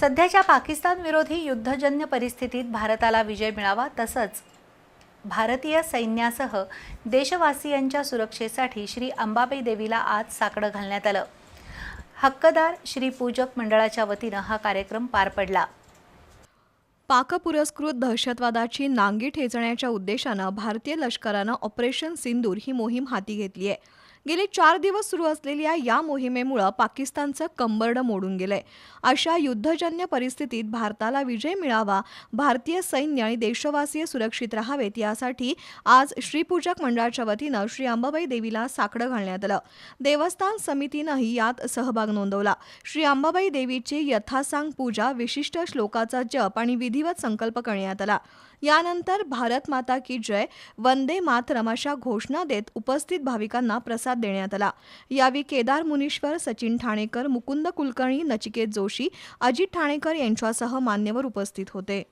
सध्याच्या पाकिस्तान विरोधी युद्धजन्य परिस्थितीत भारताला विजय मिळावा तसंच भारतीय सैन्यासह देशवासियांच्या सुरक्षेसाठी श्री अंबाबाई देवीला आज साकडं घालण्यात आलं. हक्कदार श्री पूजक मंडळाच्या वतीनं हा कार्यक्रम पार पडला. पाकपुरस्कृत दहशतवादाची नांगी ठेचण्याच्या उद्देशानं भारतीय लष्करानं ऑपरेशन सिंदूर ही मोहीम हाती घेतली आहे. गेले चार दिवस सुरू असलेल्या या मोहिमेमुळं पाकिस्तानचं कंबरडं मोडून गेलंय. अशा युद्धजन्य परिस्थितीत भारताला विजय मिळावा भारतीय सैन्य आणि देशवासीय सुरक्षित राहावेत यासाठी आज श्रीपूजक मंडळाच्या वतीनं श्री अंबाबाई देवीला साकडं घालण्यात आलं. देवस्थान समितीनंही यात सहभाग नोंदवला. श्री अंबाबाई देवीची यथासांग पूजा विशिष्ट श्लोकाचा जप आणि विधिवत संकल्प करण्यात आला. यानंतर भारत माता की जय वंदे मातरम अशा घोषणा देत उपस्थित भाविकांना प्रसाद देण्यात आला. यावेळी केदार मुनीश्वर सचिन ठाणेकर मुकुंद कुलकर्णी नचिकेत जोशी अजित ठाणेकर यांच्यासह मान्यवर उपस्थित होते.